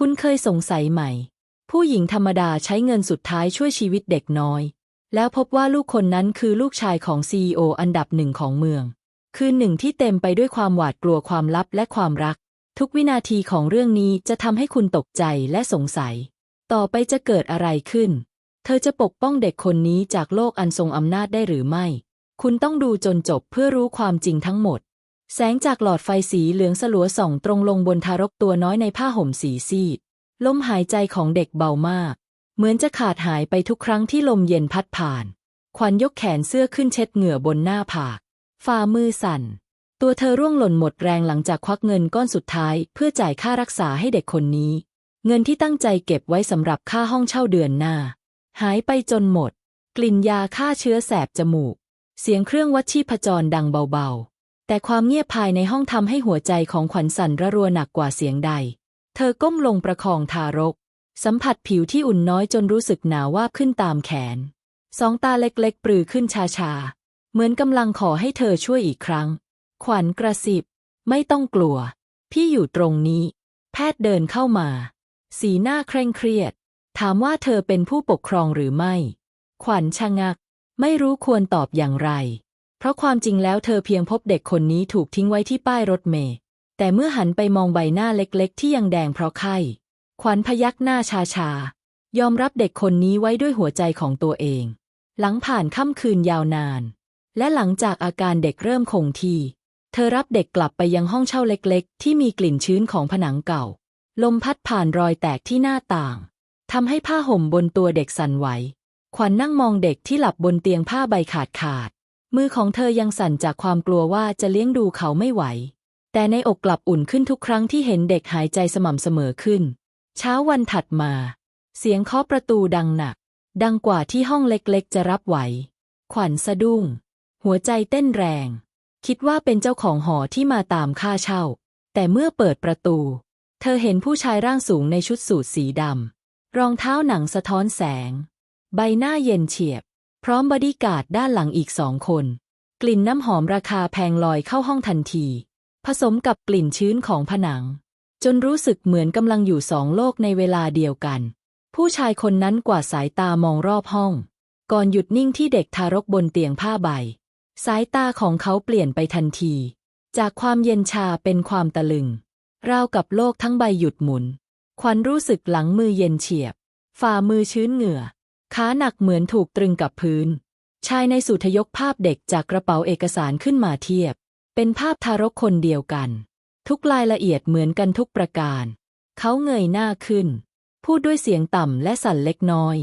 คุณเคยสงสัยไหม ผู้หญิงธรรมดาใช้เงินสุดท้ายช่วยชีวิตเด็กน้อย แล้วพบว่าลูกคนนั้นคือลูกชายของซีออันดับหนึ่งของเมือง คือหนึ่งที่เต็มไปด้วยความหวาดกลัวความลับและความรัก ทุกวินาทีของเรื่องนี้จะทำให้คุณตกใจและสงสัย ต่อไปจะเกิดอะไรขึ้น เธอจะปกป้องเด็กคนนี้จากโลกอันทรงอำนาจได้หรือไม่ คุณต้องดูจนจบเพื่อรู้ความจริงทั้งหมด แสงจากหลอดไฟสีเหลืองสลัวส่องตรงลงบนทารกตัวน้อยในผ้าห่มสีซีด ลมหายใจของเด็กเบามาก เหมือนจะขาดหายไปทุกครั้งที่ลมเย็นพัดผ่าน ขวัญยกแขนเสื้อขึ้นเช็ดเหงื่อบนหน้าผาก ฝ่ามือสั่น ตัวเธอร่วงหล่นหมดแรงหลังจากควักเงินก้อนสุดท้าย เพื่อจ่ายค่ารักษาให้เด็กคนนี้ เงินที่ตั้งใจเก็บไว้สำหรับค่าห้องเช่าเดือนหน้า หายไปจนหมด กลิ่นยาฆ่าเชื้อแสบจมูก เสียงเครื่องวัดชีพจรดังเบาๆ แต่ความเงียบภายในห้องทำให้หัวใจของขวัญสั่นระรัวหนักกว่าเสียงใด เธอก้มลงประคองทารก สัมผัสผิวที่อุ่นน้อยจนรู้สึกหนาววาบขึ้นตามแขน สองตาเล็กๆ ปรือขึ้นชาๆ เหมือนกำลังขอให้เธอช่วยอีกครั้ง ขวัญกระสิบ ไม่ต้องกลัว พี่อยู่ตรงนี้ แพทย์เดินเข้ามา สีหน้าเคร่งเครียด ถามว่าเธอเป็นผู้ปกครองหรือไม่ ขวัญชะงัก ไม่รู้ควรตอบอย่างไร ราะความจริงแล้วเธอเพียงพบเด็กคนนี้ถูกทิ้งไว้ที่ป้ายรถเมล์แต่เมื่อหันไปมองใบหน้าเล็กๆ ที่ยังแดงเพราะไข้ขวัญพยักหน้าชาๆยอมรับเด็กคนนี้ไว้ด้วยหัวใจของตัวเอง หลังผ่านค่ำคืนยาวนาน และหลังจากอาการเด็กเริ่มคงที่ เธอรับเด็กกลับไปยังห้องเช่าเล็กๆ ที่มีกลิ่นชื้นของผนังเก่า ลมพัดผ่านรอยแตกที่หน้าต่างทำให้ผ้าห่มบนตัวเด็กสั่นไหว ขวัญนนั่งมองเด็กที่หลับบนเตียงผ้าใบขาดขาด มือของเธอยังสั่นจากความกลัวว่าจะเลี้ยงดูเขาไม่ไหว แต่ในอกกลับอุ่นขึ้นทุกครั้งที่เห็นเด็กหายใจสม่ำเสมอขึ้น เช้าวันถัดมา เสียงเคาะประตูดังหนัก ดังกว่าที่ห้องเล็กๆ จะรับไหว ขวัญสะดุ้ง หัวใจเต้นแรง คิดว่าเป็นเจ้าของหอที่มาตามค่าเช่า แต่เมื่อเปิดประตู เธอเห็นผู้ชายร่างสูงในชุดสูทสีดำรองเท้าหนังสะท้อนแสง ใบหน้าเย็นเฉียบ พร้อมบอดี้การ์ดด้านหลังอีกสองคน กลิ่นน้ำหอมราคาแพงลอยเข้าห้องทันที ผสมกับกลิ่นชื้นของผนัง จนรู้สึกเหมือนกำลังอยู่สองโลกในเวลาเดียวกัน ผู้ชายคนนั้นกวาดสายตามองรอบห้อง ก่อนหยุดนิ่งที่เด็กทารกบนเตียงผ้าใบ สายตาของเขาเปลี่ยนไปทันที จากความเย็นชาเป็นความตะลึงราวกับโลกทั้งใบหยุดหมุนขวัญรู้สึกหลังมือเย็นเฉียบ ฝ่ามือชื้นเหงื่อ ขาหนักเหมือนถูกตรึงกับพื้น ชายในสุทยกภาพเด็กจากกระเป๋าเอกสารขึ้นมาเทียบ เป็นภาพทารกคนเดียวกัน ทุกรายละเอียดเหมือนกันทุกประการ เขาเงยหน้าขึ้น พูดด้วยเสียงต่ำและสั่นเล็กน้อย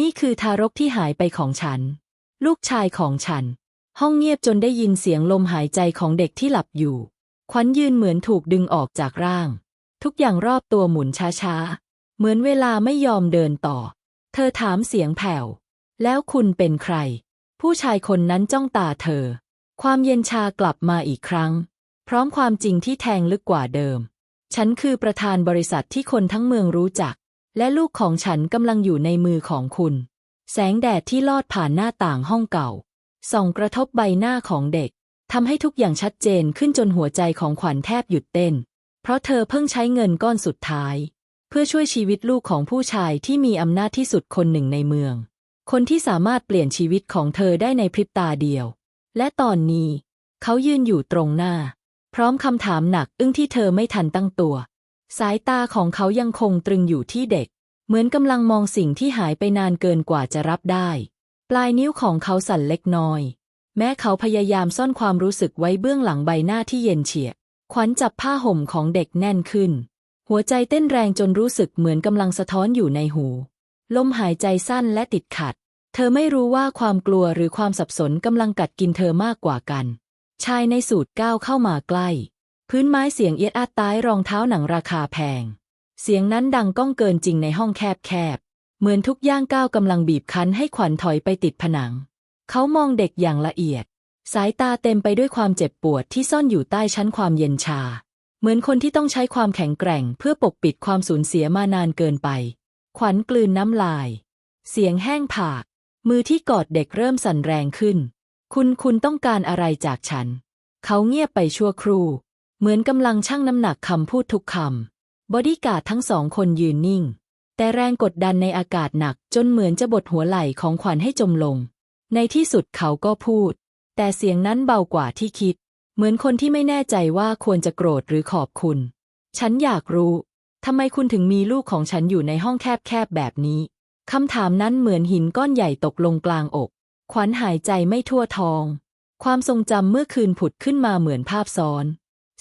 นี่คือทารกที่หายไปของฉัน ลูกชายของฉัน ห้องเงียบจนได้ยินเสียงลมหายใจของเด็กที่หลับอยู่ ขวัญยืนเหมือนถูกดึงออกจากร่าง ทุกอย่างรอบตัวหมุนช้าๆ เหมือนเวลาไม่ยอมเดินต่อ ธอถามเสียงแผ่ว แล้วคุณเป็นใคร ผู้ชายคนนั้นจ้องตาเธอ ความเย็นชากลับมาอีกครั้ง พร้อมความจริงที่แทงลึกกว่าเดิม ฉันคือประธานบริษัทที่คนทั้งเมืองรู้จัก และลูกของฉันกำลังอยู่ในมือของคุณ แสงแดดที่ลอดผ่านหน้าต่างห้องเก่า ส่องกระทบใบหน้าของเด็กทำให้ทุกอย่างชัดเจนขึ้นจนหัวใจของขวัญแทบหยุดเต้น เพราะเธอเพิ่งใช้เงินก้อนสุดท้าย เพื่อช่วยชีวิตลูกของผู้ชายที่มีอำนาจที่สุดคนหนึ่งในเมือง คนที่สามารถเปลี่ยนชีวิตของเธอได้ในพริบตาเดียว และตอนนี้ เขายืนอยู่ตรงหน้า พร้อมคำถามหนักอึ้งที่เธอไม่ทันตั้งตัว สายตาของเขายังคงตรึงอยู่ที่เด็ก เหมือนกำลังมองสิ่งที่หายไปนานเกินกว่าจะรับได้ ปลายนิ้วของเขาสั่นเล็กน้อย แม้เขาพยายามซ่อนความรู้สึกไว้เบื้องหลังใบหน้าที่เย็นเฉียบขวัญจับผ้าห่มของเด็กแน่นขึ้น หัวใจเต้นแรงจนรู้สึกเหมือนกำลังสะท้อนอยู่ในหู ลมหายใจสั้นและติดขัด เธอไม่รู้ว่าความกลัวหรือความสับสนกำลังกัดกินเธอมากกว่ากัน ชายในสูตรก้าวเข้ามาใกล้ พื้นไม้เสียงเอียดอาดต้ายรองเท้าหนังราคาแพง เสียงนั้นดังก้องเกินจริงในห้องแคบๆ เหมือนทุกย่างก้าวกำลังบีบคั้นให้ขวัญถอยไปติดผนัง เขามองเด็กอย่างละเอียด สายตาเต็มไปด้วยความเจ็บปวดที่ซ่อนอยู่ใต้ชั้นความเย็นชา เหมือนคนที่ต้องใช้ความแข็งแกร่งเพื่อปกปิดความสูญเสียมานานเกินไป ขวัญกลืนน้ำลาย เสียงแห้งผาก มือที่กอดเด็กเริ่มสั่นแรงขึ้น คุณคุณต้องการอะไรจากฉัน เขาเงียบไปชั่วครู่ เหมือนกำลังชั่งน้ำหนักคำพูดทุกคำ บอดี้การ์ดทั้งสองคนยืนนิ่ง แต่แรงกดดันในอากาศหนักจนเหมือนจะบดหัวไหล่ของขวัญให้จมลง ในที่สุดเขาก็พูด แต่เสียงนั้นเบากว่าที่คิด เหมือนคนที่ไม่แน่ใจว่าควรจะโกรธหรือขอบคุณ ฉันอยากรู้ ทำไมคุณถึงมีลูกของฉันอยู่ในห้องแคบๆแบบนี้คำถามนั้นเหมือนหินก้อนใหญ่ตกลงกลางอก ขวัญหายใจไม่ทั่วท้อง ความทรงจำเมื่อคืนผุดขึ้นมาเหมือนภาพซ้อน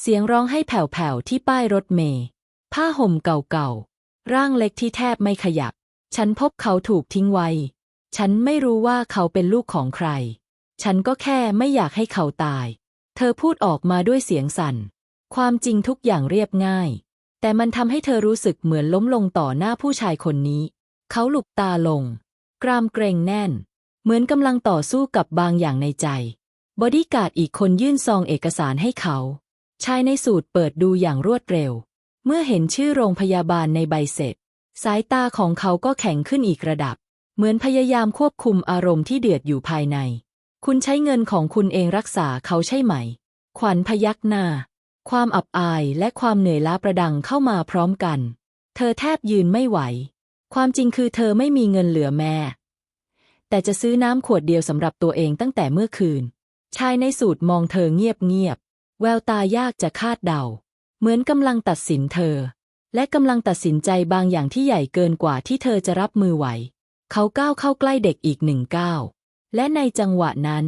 เสียงร้องให้แผ่วๆที่ป้ายรถเมล์ผ้าห่มเก่าๆ ร่างเล็กที่แทบไม่ขยับ ฉันพบเขาถูกทิ้งไว้ ฉันไม่รู้ว่าเขาเป็นลูกของใคร ฉันก็แค่ไม่อยากให้เขาตาย เธอพูดออกมาด้วยเสียงสั่น ความจริงทุกอย่างเรียบง่าย แต่มันทำให้เธอรู้สึกเหมือนล้มลงต่อหน้าผู้ชายคนนี้ เขาหลุบตาลง กรามเกรงแน่น เหมือนกำลังต่อสู้กับบางอย่างในใจ บอดี้การ์ดอีกคนยื่นซองเอกสารให้เขา ชายในสูตรเปิดดูอย่างรวดเร็ว เมื่อเห็นชื่อโรงพยาบาลในใบเสร็จ สายตาของเขาก็แข็งขึ้นอีกระดับ เหมือนพยายามควบคุมอารมณ์ที่เดือดอยู่ภายใน คุณใช้เงินของคุณเองรักษาเขาใช่ไหม ขวัญพยักหน้า ความอับอายและความเหนื่อยล้าประดังเข้ามาพร้อมกัน เธอแทบยืนไม่ไหว ความจริงคือเธอไม่มีเงินเหลือแม่ แต่จะซื้อน้ำขวดเดียวสำหรับตัวเองตั้งแต่เมื่อคืน ชายในสูตรมองเธอเงียบๆ แววตายากจะคาดเดา เหมือนกำลังตัดสินเธอ และกำลังตัดสินใจบางอย่างที่ใหญ่เกินกว่าที่เธอจะรับมือไหว เขาก้าวเข้าใกล้เด็กอีกหนึ่งก้าว และในจังหวะนั้น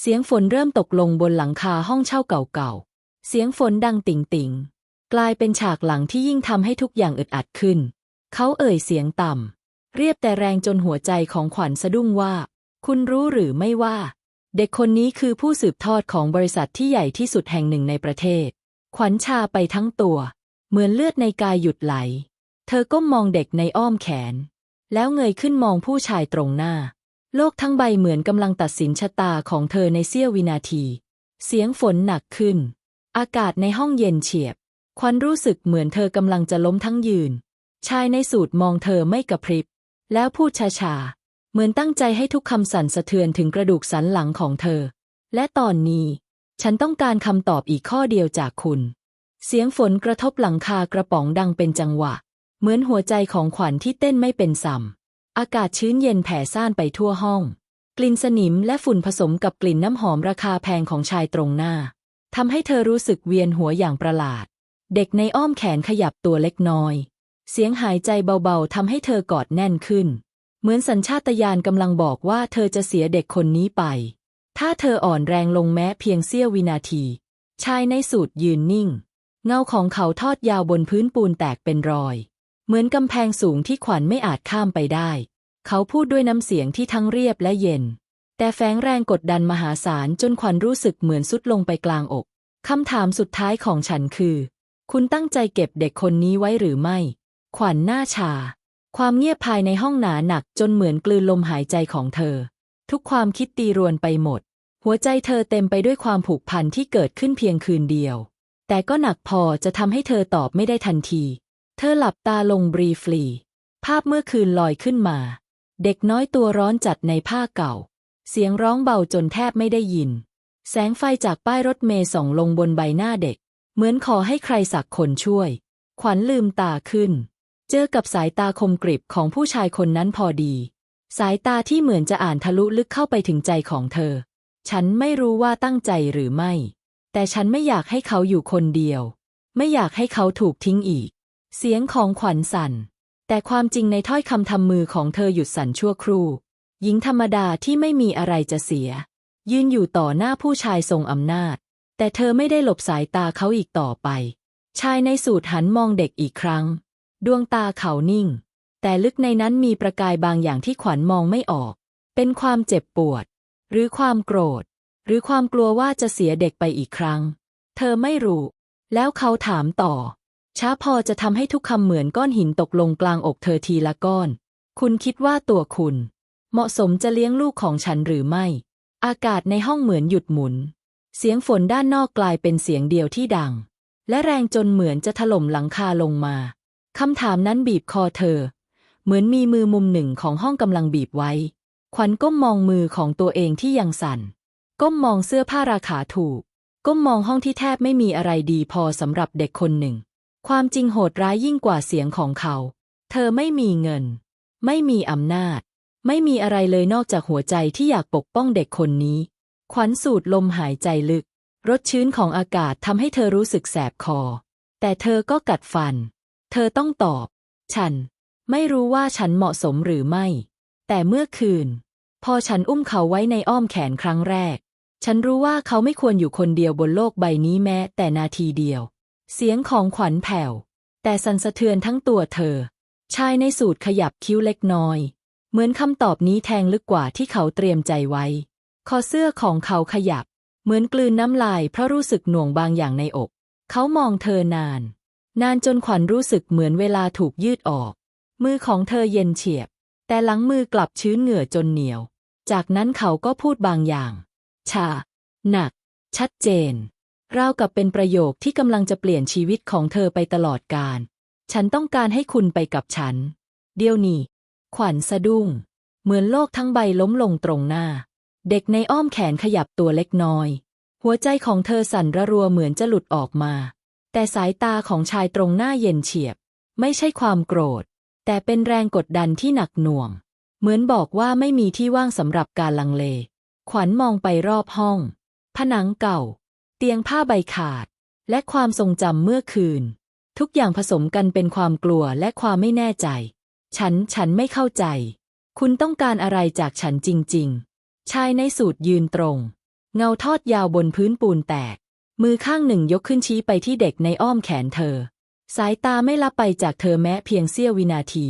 เสียงฝนเริ่มตกลงบนหลังคาห้องเช่าเก่าๆ เสียงฝนดังติ่งติ่งๆกลายเป็นฉากหลังที่ยิ่งทำให้ทุกอย่างอึดอัดขึ้น เขาเอ่ยเสียงต่ำ เรียบแต่แรงจนหัวใจของขวัญสะดุ้งว่า คุณรู้หรือไม่ว่า เด็กคนนี้คือผู้สืบทอดของบริษัทที่ใหญ่ที่สุดแห่งหนึ่งในประเทศ ขวัญชาไปทั้งตัว เหมือนเลือดในกายหยุดไหล เธอก้มมองเด็กในอ้อมแขน แล้วเงยขึ้นมองผู้ชายตรงหน้า โลกทั้งใบเหมือนกำลังตัดสินชะตาของเธอในเสี้ยววินาที เสียงฝนหนักขึ้น อากาศในห้องเย็นเฉียบ ควันรู้สึกเหมือนเธอกำลังจะล้มทั้งยืน ชายในสูตรมองเธอไม่กระพริบ แล้วพูดช้าๆ เหมือนตั้งใจให้ทุกคำสั่นสะเทือนถึงกระดูกสันหลังของเธอ และตอนนี้ ฉันต้องการคำตอบอีกข้อเดียวจากคุณ เสียงฝนกระทบหลังคากระป๋องดังเป็นจังหวะ เหมือนหัวใจของขวัญที่เต้นไม่เป็นสัม อากาศชื้นเย็นแผ่ซ่านไปทั่วห้อง กลิ่นสนิมและฝุ่นผสมกับกลิ่นน้ำหอมราคาแพงของชายตรงหน้าทำให้เธอรู้สึกเวียนหัวอย่างประหลาด เด็กในอ้อมแขนขยับตัวเล็กน้อย เสียงหายใจเบาๆทำให้เธอกอดแน่นขึ้น เหมือนสัญชาตญาณกำลังบอกว่าเธอจะเสียเด็กคนนี้ไป ถ้าเธออ่อนแรงลงแม้เพียงเสี้ยววินาที ชายในสูตรยืนนิ่ง เงาของเขาทอดยาวบนพื้นปูนแตกเป็นรอย เหมือนกำแพงสูงที่ขวัญไม่อาจข้ามไปได้ เขาพูดด้วยน้ำเสียงที่ทั้งเรียบและเย็น แต่แฝงแรงกดดันมหาศาลจนขวัญรู้สึกเหมือนสุดลงไปกลางอกคำถามสุดท้ายของฉันคือ คุณตั้งใจเก็บเด็กคนนี้ไว้หรือไม่ ขวัญหน้าชา ความเงียบภายในห้องหนาหนักจนเหมือนกลืนลมหายใจของเธอ ทุกความคิดตีรวนไปหมด หัวใจเธอเต็มไปด้วยความผูกพันที่เกิดขึ้นเพียงคืนเดียว แต่ก็หนักพอจะทำให้เธอตอบไม่ได้ทันที เธอหลับตาลงบรีฟลี ภาพเมื่อคืนลอยขึ้นมา เด็กน้อยตัวร้อนจัดในผ้าเก่า เสียงร้องเบาจนแทบไม่ได้ยิน แสงไฟจากป้ายรถเมย์ส่องลงบนใบหน้าเด็ก เหมือนขอให้ใครสักคนช่วย ขวัญลืมตาขึ้น เจอกับสายตาคมกริบของผู้ชายคนนั้นพอดี สายตาที่เหมือนจะอ่านทะลุลึกเข้าไปถึงใจของเธอ ฉันไม่รู้ว่าตั้งใจหรือไม่ แต่ฉันไม่อยากให้เขาอยู่คนเดียว ไม่อยากให้เขาถูกทิ้งอีก เสียงของขวัญสั่น แต่ความจริงในถ้อยคำทำมือของเธอหยุดสั่นชั่วครู่ หญิงธรรมดาที่ไม่มีอะไรจะเสีย ยืนอยู่ต่อหน้าผู้ชายทรงอำนาจ แต่เธอไม่ได้หลบสายตาเขาอีกต่อไป ชายในสูตรหันมองเด็กอีกครั้ง ดวงตาเขานิ่ง แต่ลึกในนั้นมีประกายบางอย่างที่ขวัญมองไม่ออก เป็นความเจ็บปวด หรือความโกรธ หรือความกลัวว่าจะเสียเด็กไปอีกครั้ง เธอไม่รู้ แล้วเขาถามต่อ ช้าพอจะทำให้ทุกคำเหมือนก้อนหินตกลงกลางอกเธอทีละก้อน คุณคิดว่าตัวคุณ เหมาะสมจะเลี้ยงลูกของฉันหรือไม่ อากาศในห้องเหมือนหยุดหมุน เสียงฝนด้านนอกกลายเป็นเสียงเดียวที่ดัง และแรงจนเหมือนจะถล่มหลังคาลงมาคำถามนั้นบีบคอเธอ เหมือนมีมือมุมหนึ่งของห้องกำลังบีบไว้ ขวัญก้มมองมือของตัวเองที่ยังสั่น ก้มมองเสื้อผ้าราคาถูก ก้มมองห้องที่แทบไม่มีอะไรดีพอสำหรับเด็กคนหนึ่ง ความจริงโหดร้ายยิ่งกว่าเสียงของเขา เธอไม่มีเงิน ไม่มีอำนาจ ไม่มีอะไรเลยนอกจากหัวใจที่อยากปกป้องเด็กคนนี้ ขวัญสูดลมหายใจลึก รสชื้นของอากาศทำให้เธอรู้สึกแสบคอ แต่เธอก็กัดฟัน เธอต้องตอบ ฉัน ไม่รู้ว่าฉันเหมาะสมหรือไม่ แต่เมื่อคืน พอฉันอุ้มเขาไว้ในอ้อมแขนครั้งแรก ฉันรู้ว่าเขาไม่ควรอยู่คนเดียวบนโลกใบนี้แม้แต่นาทีเดียว เสียงของขวัญแผ่ว แต่สั่นสะเทือนทั้งตัวเธอ ชายในสูตรขยับคิ้วเล็กน้อย เหมือนคำตอบนี้แทงลึกกว่าที่เขาเตรียมใจไว้ คอเสื้อของเขาขยับ เหมือนกลืนน้ำลายเพราะรู้สึกหน่วงบางอย่างในอก เขามองเธอนาน นานจนขวัญรู้สึกเหมือนเวลาถูกยืดออก มือของเธอเย็นเฉียบ แต่หลังมือกลับชื้นเหงื่อจนเหนียว จากนั้นเขาก็พูดบางอย่าง ชา หนัก ชัดเจน ราวกับเป็นประโยคที่กำลังจะเปลี่ยนชีวิตของเธอไปตลอดกาล ฉันต้องการให้คุณไปกับฉัน เดี๋ยวนี้ ขวัญสะดุ้ง เหมือนโลกทั้งใบล้มลงตรงหน้า เด็กในอ้อมแขนขยับตัวเล็กน้อย หัวใจของเธอสั่นระรัวเหมือนจะหลุดออกมา แต่สายตาของชายตรงหน้าเย็นเฉียบ ไม่ใช่ความโกรธ แต่เป็นแรงกดดันที่หนักหน่วง เหมือนบอกว่าไม่มีที่ว่างสำหรับการลังเล ขวัญมองไปรอบห้อง ผนังเก่า เตียงผ้าใบขาด และความทรงจำเมื่อคืน ทุกอย่างผสมกันเป็นความกลัวและความไม่แน่ใจ ฉันฉันไม่เข้าใจ คุณต้องการอะไรจากฉันจริง ๆ ชายในสูตรยืนตรง เงาทอดยาวบนพื้นปูนแตก มือข้างหนึ่งยกขึ้นชี้ไปที่เด็กในอ้อมแขนเธอ สายตาไม่ละไปจากเธอแม้เพียงเสี้ยววินาที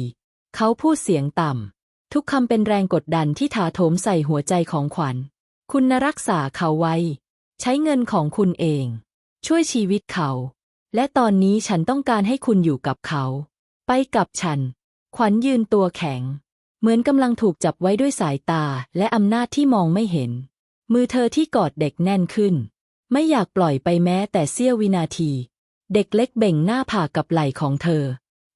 เขาพูดเสียงต่ำทุกคำเป็นแรงกดดันที่ถาโถมใส่หัวใจของขวัญ คุณนรักษาเขาไว้ ใช้เงินของคุณเอง ช่วยชีวิตเขา และตอนนี้ฉันต้องการให้คุณอยู่กับเขา ไปกับฉัน ขวัญยืนตัวแข็ง เหมือนกำลังถูกจับไว้ด้วยสายตาและอำนาจที่มองไม่เห็น มือเธอที่กอดเด็กแน่นขึ้น ไม่อยากปล่อยไปแม้แต่เสี้ยววินาที เด็กเล็กเบ่งหน้าผากับไหล่ของเธอ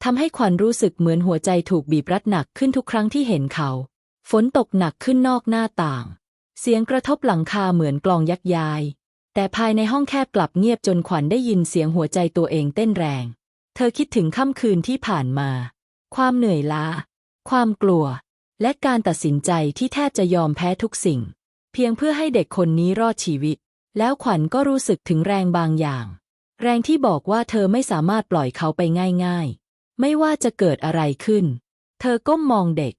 ทำให้ขวัญรู้สึกเหมือนหัวใจถูกบีบรัดหนักขึ้นทุกครั้งที่เห็นเขา ฝนตกหนักขึ้นนอกหน้าต่าง เสียงกระทบหลังคาเหมือนกลองยักย้าย แต่ภายในห้องแคบกลับเงียบจนขวัญได้ยินเสียงหัวใจตัวเองเต้นแรง เธอคิดถึงค่ำคืนที่ผ่านมา ความเหนื่อยล้า ความกลัว และการตัดสินใจที่แทบจะยอมแพ้ทุกสิ่ง เพียงเพื่อให้เด็กคนนี้รอดชีวิต แล้วขวัญก็รู้สึกถึงแรงบางอย่าง แรงที่บอกว่าเธอไม่สามารถปล่อยเขาไปง่ายๆ ไม่ว่าจะเกิดอะไรขึ้น เธอก้มมองเด็ก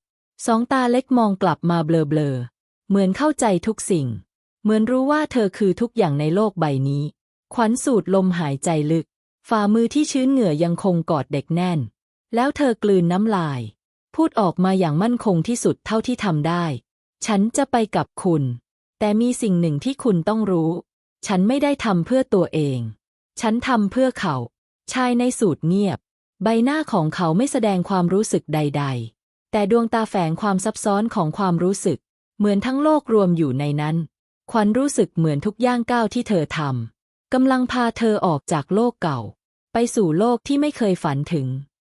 สองตาเล็กมองกลับมาเบลอๆ เหมือนเข้าใจทุกสิ่ง เหมือนรู้ว่าเธอคือทุกอย่างในโลกใบนี้ ขวัญสูดลมหายใจลึก ฝ่ามือที่ชื้นเหงื่อยังคงกอดเด็กแน่น แล้วเธอกลืนน้ำลาย พูดออกมาอย่างมั่นคงที่สุดเท่าที่ทำได้ ฉันจะไปกับคุณ แต่มีสิ่งหนึ่งที่คุณต้องรู้ ฉันไม่ได้ทำเพื่อตัวเอง ฉันทำเพื่อเขา ชายในสูตรเงียบ ใบหน้าของเขาไม่แสดงความรู้สึกใด ๆ แต่ดวงตาแฝงความซับซ้อนของความรู้สึก เหมือนทั้งโลกรวมอยู่ในนั้นขวัญรู้สึกเหมือนทุกย่างก้าวที่เธอทำกำลังพาเธอออกจากโลกเก่า ไปสู่โลกที่ไม่เคยฝันถึง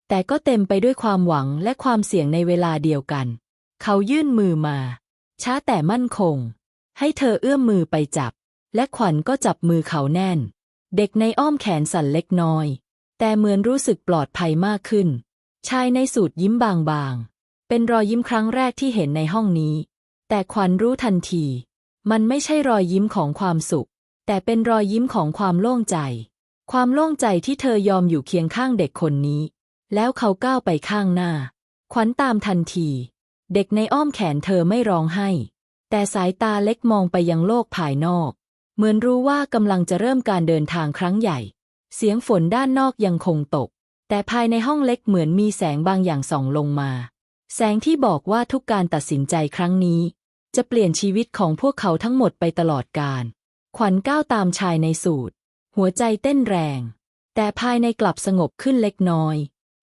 แต่ก็เต็มไปด้วยความหวังและความเสี่ยงในเวลาเดียวกัน เขายื่นมือมา ช้าแต่มั่นคง ให้เธอเอื้อมมือไปจับ และขวัญก็จับมือเขาแน่น เด็กในอ้อมแขนสั่นเล็กน้อย แต่เหมือนรู้สึกปลอดภัยมากขึ้น ชายในสูตรยิ้มบางๆ เป็นรอยยิ้มครั้งแรกที่เห็นในห้องนี้ แต่ขวัญรู้ทันที มันไม่ใช่รอยยิ้มของความสุข แต่เป็นรอยยิ้มของความโล่งใจ ความโล่งใจที่เธอยอมอยู่เคียงข้างเด็กคนนี้ แล้วเขาก้าวไปข้างหน้า ขวัญตามทันที เด็กในอ้อมแขนเธอไม่ร้องไห้ แต่สายตาเล็กมองไปยังโลกภายนอก เหมือนรู้ว่ากำลังจะเริ่มการเดินทางครั้งใหญ่ เสียงฝนด้านนอกยังคงตก แต่ภายในห้องเล็กเหมือนมีแสงบางอย่างส่องลงมา แสงที่บอกว่าทุกการตัดสินใจครั้งนี้ จะเปลี่ยนชีวิตของพวกเขาทั้งหมดไปตลอดกาลขวัญก้าวตามชายในสูตร หัวใจเต้นแรง แต่ภายในกลับสงบขึ้นเล็กน้อย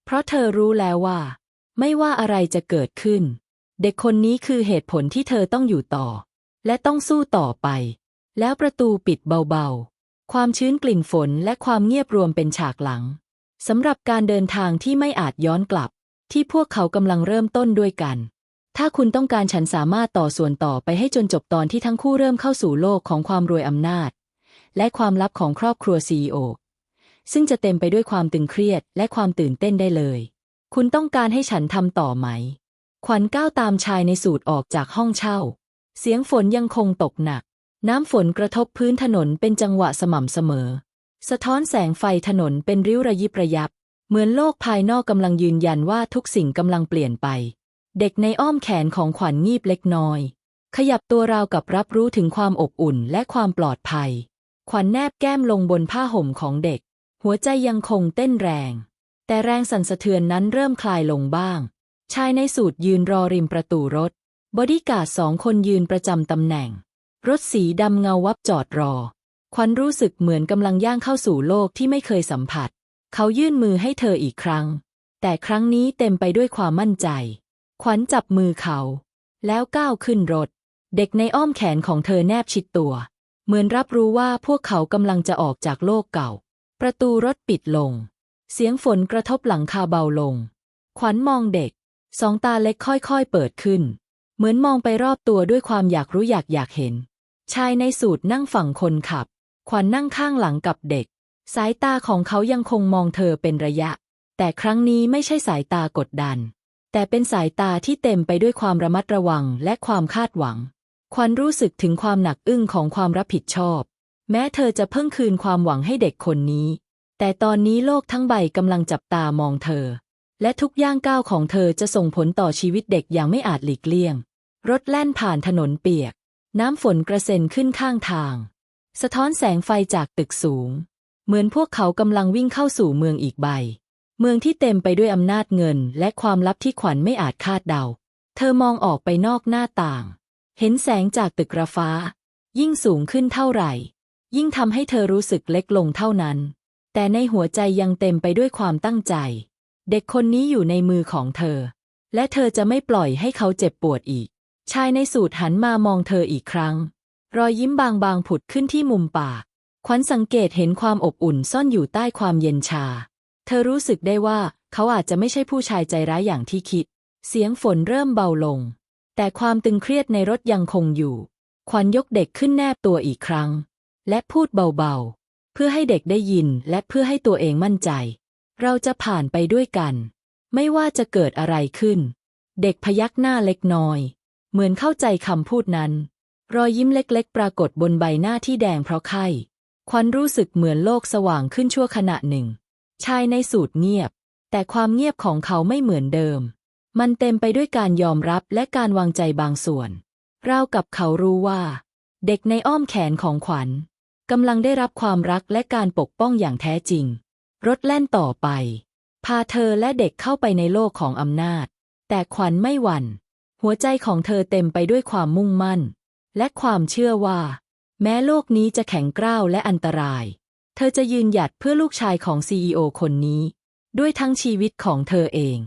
เพราะเธอรู้แล้วว่า ไม่ว่าอะไรจะเกิดขึ้น เด็กคนนี้คือเหตุผลที่เธอต้องอยู่ต่อ และต้องสู้ต่อไป แล้วประตูปิดเบาๆ ความชื้นกลิ่นฝนและความเงียบรวมเป็นฉากหลังสำหรับการเดินทางที่ไม่อาจย้อนกลับ ที่พวกเขากำลังเริ่มต้นด้วยกัน ถ้าคุณต้องการฉันสามารถต่อส่วนต่อไปให้จนจบตอนที่ทั้งคู่เริ่มเข้าสู่โลกของความรวยอำนาจ และความลับของครอบครัวซีโอซึ่งจะเต็มไปด้วยความตึงเครียดและความตื่นเต้นได้เลย คุณต้องการให้ฉันทำต่อไหม ขวัญก้าวตามชายในสูตรออกจากห้องเช่า เสียงฝนยังคงตกหนัก น้ำฝนกระทบพื้นถนนเป็นจังหวะสม่ำเสมอ สะท้อนแสงไฟถนนเป็นริ้วระยิบระยับ เหมือนโลกภายนอกกำลังยืนยันว่าทุกสิ่งกำลังเปลี่ยนไป เด็กในอ้อมแขนของขวัญงีบเล็กน้อย ขยับตัวราวกับรับรู้ถึงความอบอุ่นและความปลอดภัย ขวัญแนบแก้มลงบนผ้าห่มของเด็ก หัวใจยังคงเต้นแรง แต่แรงสั่นสะเทือนนั้นเริ่มคลายลงบ้าง ชายในสูตรยืนรอริมประตูรถ บอดี้การ์ดสองคนยืนประจำตำแหน่ง รถสีดำเงาวับจอดรอ ขวัญรู้สึกเหมือนกำลังย่างเข้าสู่โลกที่ไม่เคยสัมผัส เขายื่นมือให้เธออีกครั้ง แต่ครั้งนี้เต็มไปด้วยความมั่นใจ ขวัญจับมือเขา แล้วก้าวขึ้นรถ เด็กในอ้อมแขนของเธอแนบชิดตัว เหมือนรับรู้ว่าพวกเขากำลังจะออกจากโลกเก่า ประตูรถปิดลง เสียงฝนกระทบหลังคาเบาลง ขวัญมองเด็ก สองตาเล็กค่อยๆเปิดขึ้น เหมือนมองไปรอบตัวด้วยความอยากรู้อยากอยากเห็น ชายในสูตรนั่งฝั่งคนขับ ขวัญนั่งข้างหลังกับเด็ก สายตาของเขายังคงมองเธอเป็นระยะ แต่ครั้งนี้ไม่ใช่สายตากดดัน แต่เป็นสายตาที่เต็มไปด้วยความระมัดระวังและความคาดหวังขวัญรู้สึกถึงความหนักอึ้งของความรับผิดชอบ แม้เธอจะเพิ่งคืนความหวังให้เด็กคนนี้ แต่ตอนนี้โลกทั้งใบกำลังจับตามองเธอ และทุกย่างก้าวของเธอจะส่งผลต่อชีวิตเด็กอย่างไม่อาจหลีกเลี่ยง รถแล่นผ่านถนนเปียก น้ำฝนกระเซ็นขึ้นข้างทาง สะท้อนแสงไฟจากตึกสูง เหมือนพวกเขากำลังวิ่งเข้าสู่เมืองอีกใบ เมืองที่เต็มไปด้วยอำนาจเงินและความลับที่ขวัญไม่อาจคาดเดา เธอมองออกไปนอกหน้าต่าง เห็นแสงจากตึกระฟ้า ยิ่งสูงขึ้นเท่าไหร่ ยิ่งทำให้เธอรู้สึกเล็กลงเท่านั้น แต่ในหัวใจยังเต็มไปด้วยความตั้งใจ เด็กคนนี้อยู่ในมือของเธอ และเธอจะไม่ปล่อยให้เขาเจ็บปวดอีก ชายในสูตรหันมามองเธออีกครั้ง รอยยิ้มบางๆผุดขึ้นที่มุมปาก ขวัญสังเกตเห็นความอบอุ่นซ่อนอยู่ใต้ความเย็นชา เธอรู้สึกได้ว่าเขาอาจจะไม่ใช่ผู้ชายใจร้ายอย่างที่คิด เสียงฝนเริ่มเบาลง แต่ความตึงเครียดในรถยังคงอยู่ ขวัญยกเด็กขึ้นแนบตัวอีกครั้ง และพูดเบาๆ เพื่อให้เด็กได้ยินและเพื่อให้ตัวเองมั่นใจ เราจะผ่านไปด้วยกัน ไม่ว่าจะเกิดอะไรขึ้น เด็กพยักหน้าเล็กน้อย เหมือนเข้าใจคำพูดนั้น รอยยิ้มเล็กๆ ปรากฏบนใบหน้าที่แดงเพราะไข้ควันรู้สึกเหมือนโลกสว่างขึ้นชั่วขณะหนึ่ง ชายในสูตรเงียบ แต่ความเงียบของเขาไม่เหมือนเดิม มันเต็มไปด้วยการยอมรับและการวางใจบางส่วน ราวกับเขารู้ว่า เด็กในอ้อมแขนของขวัญกำลังได้รับความรักและการปกป้องอย่างแท้จริง รถแล่นต่อไป พาเธอและเด็กเข้าไปในโลกของอำนาจ แต่ขวัญไม่หวัน่น หัวใจของเธอเต็มไปด้วยความมุ่งมั่น และความเชื่อว่า แม้โลกนี้จะแข็งกร้าวและอันตราย เธอจะยืนหยัดเพื่อลูกชายของซีอคนนี้ ด้วยทั้งชีวิตของเธอเอง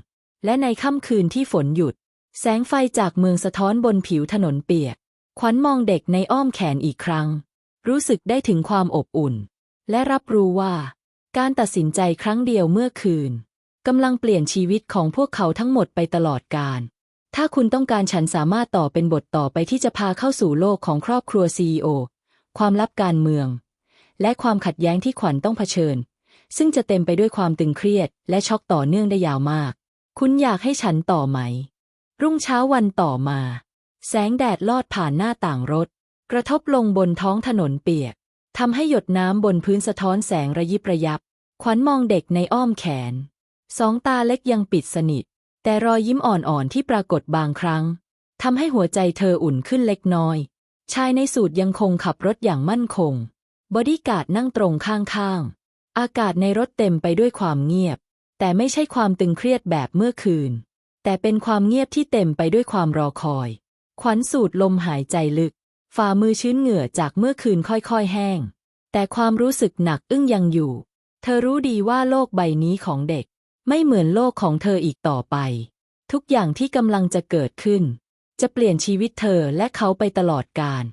และในค่ำคืนที่ฝนหยุด แสงไฟจากเมืองสะท้อนบนผิวถนนเปียก ขวัญมองเด็กในอ้อมแขนอีกครั้ง รู้สึกได้ถึงความอบอุ่น และรับรู้ว่า การตัดสินใจครั้งเดียวเมื่อคืนกำลังเปลี่ยนชีวิตของพวกเขาทั้งหมดไปตลอดกาลถ้าคุณต้องการฉันสามารถต่อเป็นบทต่อไปที่จะพาเข้าสู่โลกของครอบครัวซีอความลับการเมือง และความขัดแย้งที่ขวัญต้องเผชิญ ซึ่งจะเต็มไปด้วยความตึงเครียด และช็อกต่อเนื่องได้ยาวมาก คุณอยากให้ฉันต่อไหม รุ่งเช้าวันต่อมา แสงแดดลอดผ่านหน้าต่างรถ กระทบลงบนท้องถนนเปียกทำให้หยดน้ำบนพื้นสะท้อนแสงระยิบระยับ ขวัญมองเด็กในอ้อมแขน สองตาเล็กยังปิดสนิท แต่รอยยิ้มอ่อนๆที่ปรากฏบางครั้งทำให้หัวใจเธออุ่นขึ้นเล็กน้อย ชายในสูตรยังคงขับรถอย่างมั่นคง บอดี้การ์ดนั่งตรงข้างๆ อากาศในรถเต็มไปด้วยความเงียบ แต่ไม่ใช่ความตึงเครียดแบบเมื่อคืน แต่เป็นความเงียบที่เต็มไปด้วยความรอคอย ขวัญสูดลมหายใจลึก ฝ่ามือชื้นเหงื่อจากเมื่อคืนค่อยๆแห้ง แต่ความรู้สึกหนักอึ้งยังอยู่ เธอรู้ดีว่าโลกใบนี้ของเด็ก ไม่เหมือนโลกของเธออีกต่อไป ทุกอย่างที่กำลังจะเกิดขึ้น จะเปลี่ยนชีวิตเธอและเขาไปตลอดกาล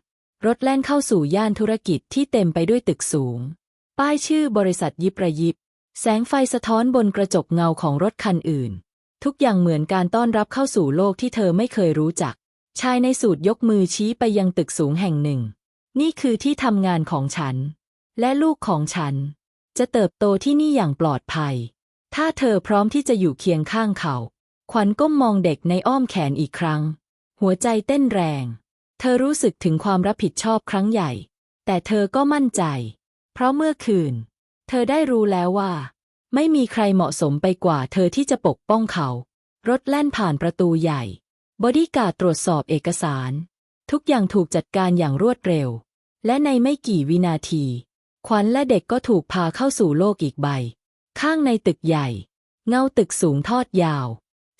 รถแล่นเข้าสู่ย่านธุรกิจที่เต็มไปด้วยตึกสูง ป้ายชื่อบริษัทยิบระยิบ แสงไฟสะท้อนบนกระจกเงาของรถคันอื่น ทุกอย่างเหมือนการต้อนรับเข้าสู่โลกที่เธอไม่เคยรู้จัก ชายในสูตรยกมือชี้ไปยังตึกสูงแห่งหนึ่ง นี่คือที่ทำงานของฉัน และลูกของฉัน จะเติบโตที่นี่อย่างปลอดภัย ถ้าเธอพร้อมที่จะอยู่เคียงข้างเขา ขวัญก้มมองเด็กในอ้อมแขนอีกครั้ง หัวใจเต้นแรง ธอรู้สึกถึงความรับผิดชอบครั้งใหญ่ แต่เธอก็มั่นใจ เพราะเมื่อคืน เธอได้รู้แล้วว่า ไม่มีใครเหมาะสมไปกว่าเธอที่จะปกป้องเขา รถแล่นผ่านประตูใหญ่ บอดี้การ์ดตรวจสอบเอกสาร ทุกอย่างถูกจัดการอย่างรวดเร็ว และในไม่กี่วินาที ขวัญและเด็กก็ถูกพาเข้าสู่โลกอีกใบ ข้างในตึกใหญ่ เงาตึกสูงทอดยาว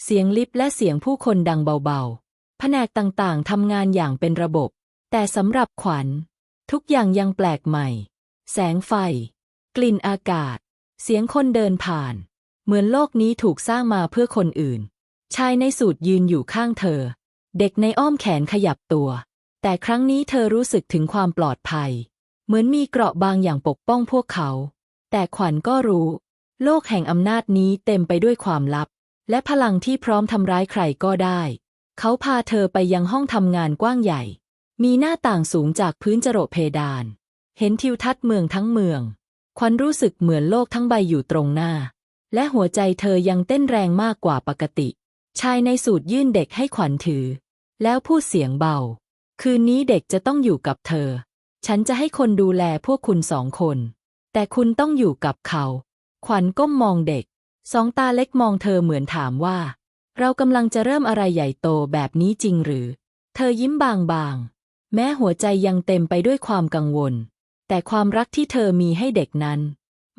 เสียงลิฟต์และเสียงผู้คนดังเบาๆ แผนกต่างๆทำงานอย่างเป็นระบบ แต่สำหรับขวัญ ทุกอย่างยังแปลกใหม่ แสงไฟ กลิ่นอากาศ เสียงคนเดินผ่าน เหมือนโลกนี้ถูกสร้างมาเพื่อคนอื่น ชายในสูตรยืนอยู่ข้างเธอ เด็กในอ้อมแขนขยับตัว แต่ครั้งนี้เธอรู้สึกถึงความปลอดภัย เหมือนมีเกราะบางอย่างปกป้องพวกเขา แต่ขวัญก็รู้ โลกแห่งอำนาจนี้เต็มไปด้วยความลับ และพลังที่พร้อมทำร้ายใครก็ได้ เขาพาเธอไปยังห้องทำงานกว้างใหญ่ มีหน้าต่างสูงจากพื้นจรดเพดาน เห็นทิวทัศน์เมืองทั้งเมืองขวัญรู้สึกเหมือนโลกทั้งใบอยู่ตรงหน้า และหัวใจเธอยังเต้นแรงมากกว่าปกติ ชายในสูตรยื่นเด็กให้ขวัญถือ แล้วพูดเสียงเบา คืนนี้เด็กจะต้องอยู่กับเธอ ฉันจะให้คนดูแลพวกคุณสองคน แต่คุณต้องอยู่กับเขา ขวัญก้มมองเด็ก สองตาเล็กมองเธอเหมือนถามว่า เรากำลังจะเริ่มอะไรใหญ่โตแบบนี้จริงหรือ เธอยิ้มบางๆ แม้หัวใจยังเต็มไปด้วยความกังวล แต่ความรักที่เธอมีให้เด็กนั้น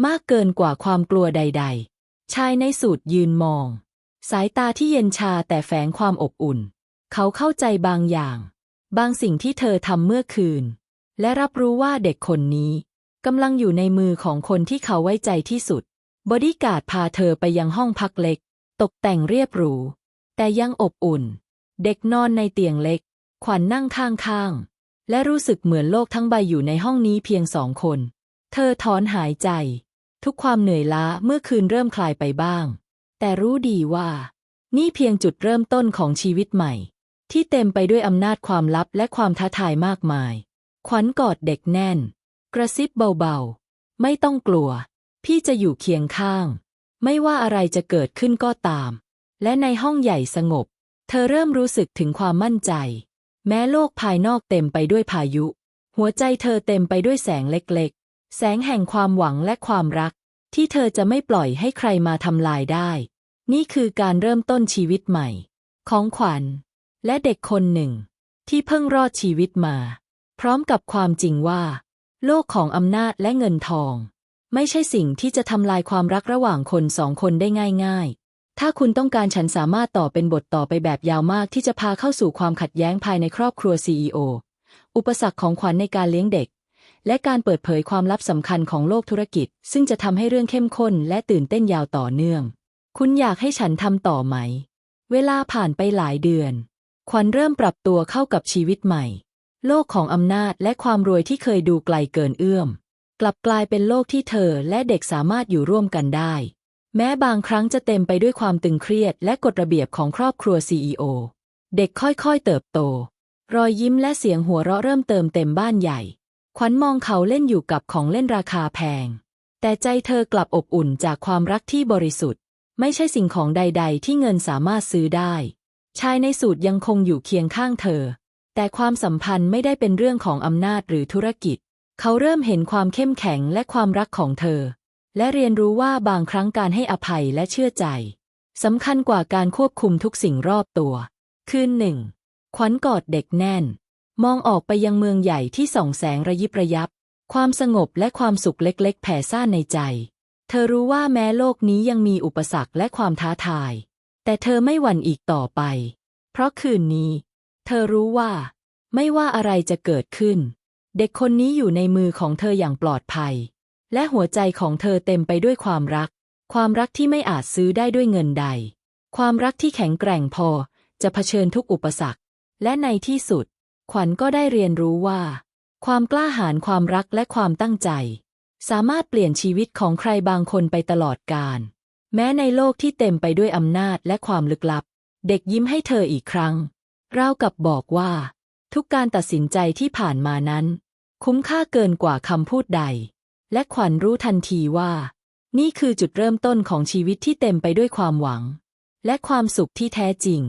มากเกินกว่าความกลัวใด ๆ ชายในสูตรยืนมอง สายตาที่เย็นชาแต่แฝงความอบอุ่น เขาเข้าใจบางอย่าง บางสิ่งที่เธอทำเมื่อคืน และรับรู้ว่าเด็กคนนี้กำลังอยู่ในมือของคนที่เขาไว้ใจที่สุด บอดี้การ์ดพาเธอไปยังห้องพักเล็ก ตกแต่งเรียบหรู แต่ยังอบอุ่น เด็กนอนในเตียงเล็ก ขวัญนนั่งข้างๆ และรู้สึกเหมือนโลกทั้งใบอยู่ในห้องนี้เพียงสองคน เธอถอนหายใจ ทุกความเหนื่อยล้าเมื่อคืนเริ่มคลายไปบ้าง แต่รู้ดีว่า นี่เพียงจุดเริ่มต้นของชีวิตใหม่ ที่เต็มไปด้วยอำนาจความลับและความท้าทายมากมาย ขวัญกอดเด็กแน่น กระซิบเบาๆ ไม่ต้องกลัว พี่จะอยู่เคียงข้าง ไม่ว่าอะไรจะเกิดขึ้นก็ตาม และในห้องใหญ่สงบ เธอเริ่มรู้สึกถึงความมั่นใจ แม้โลกภายนอกเต็มไปด้วยพายุ หัวใจเธอเต็มไปด้วยแสงเล็กๆ แสงแห่งความหวังและความรัก ที่เธอจะไม่ปล่อยให้ใครมาทำลายได้ นี่คือการเริ่มต้นชีวิตใหม่ ของขวัญ และเด็กคนหนึ่ง ที่เพิ่งรอดชีวิตมา พร้อมกับความจริงว่า โลกของอำนาจและเงินทอง ไม่ใช่สิ่งที่จะทำลายความรักระหว่างคนสองคนได้ง่ายๆ ถ้าคุณต้องการฉันสามารถต่อเป็นบทต่อไปแบบยาวมากที่จะพาเข้าสู่ความขัดแย้งภายในครอบครัว CEO อุปสรรคของขวัญในการเลี้ยงเด็ก และการเปิดเผยความลับสำคัญของโลกธุรกิจ ซึ่งจะทำให้เรื่องเข้มข้นและตื่นเต้นยาวต่อเนื่อง คุณอยากให้ฉันทำต่อไหม เวลาผ่านไปหลายเดือน ขวัญเริ่มปรับตัวเข้ากับชีวิตใหม่ โลกของอำนาจและความรวยที่เคยดูไกลเกินเอื้อม กลับกลายเป็นโลกที่เธอและเด็กสามารถอยู่ร่วมกันได้ แม้บางครั้งจะเต็มไปด้วยความตึงเครียดและกฎระเบียบของครอบครัว CEO เด็กค่อยๆเติบโต รอยยิ้มและเสียงหัวเราะเริ่มเติมเต็มบ้านใหญ่ ขวัญมองเขาเล่นอยู่กับของเล่นราคาแพง แต่ใจเธอกลับอบอุ่นจากความรักที่บริสุทธิ์ ไม่ใช่สิ่งของใด ๆ ที่เงินสามารถซื้อได้ ชายในสูตรยังคงอยู่เคียงข้างเธอ แต่ความสัมพันธ์ไม่ได้เป็นเรื่องของอำนาจหรือธุรกิจ เขาเริ่มเห็นความเข้มแข็งและความรักของเธอ และเรียนรู้ว่าบางครั้งการให้อภัยและเชื่อใจสำคัญกว่าการควบคุมทุกสิ่งรอบตัว คืนหนึ่ง ขวัญกอดเด็กแน่น มองออกไปยังเมืองใหญ่ที่ส่องแสงระยิบระยับ ความสงบและความสุขเล็ก ๆ แผ่ซ่านในใจ เธอรู้ว่าแม้โลกนี้ยังมีอุปสรรคและความท้าทาย แต่เธอไม่หวั่นอีกต่อไป เพราะคืนนี้ เธอรู้ว่า ไม่ว่าอะไรจะเกิดขึ้น เด็กคนนี้อยู่ในมือของเธออย่างปลอดภัย และหัวใจของเธอเต็มไปด้วยความรัก ความรักที่ไม่อาจซื้อได้ด้วยเงินใด ความรักที่แข็งแกร่งพอจะเผชิญทุกอุปสรรค และในที่สุด ขวัญก็ได้เรียนรู้ว่า ความกล้าหาญความรักและความตั้งใจ สามารถเปลี่ยนชีวิตของใครบางคนไปตลอดกาลแม้ในโลกที่เต็มไปด้วยอำนาจและความลึกลับ เด็กยิ้มให้เธออีกครั้งราวกับบอกว่า ทุกการตัดสินใจที่ผ่านมานั้น คุ้มค่าเกินกว่าคำพูดใด และขวัญรู้ทันทีว่า นี่คือจุดเริ่มต้นของชีวิตที่เต็มไปด้วยความหวัง และความสุขที่แท้จริง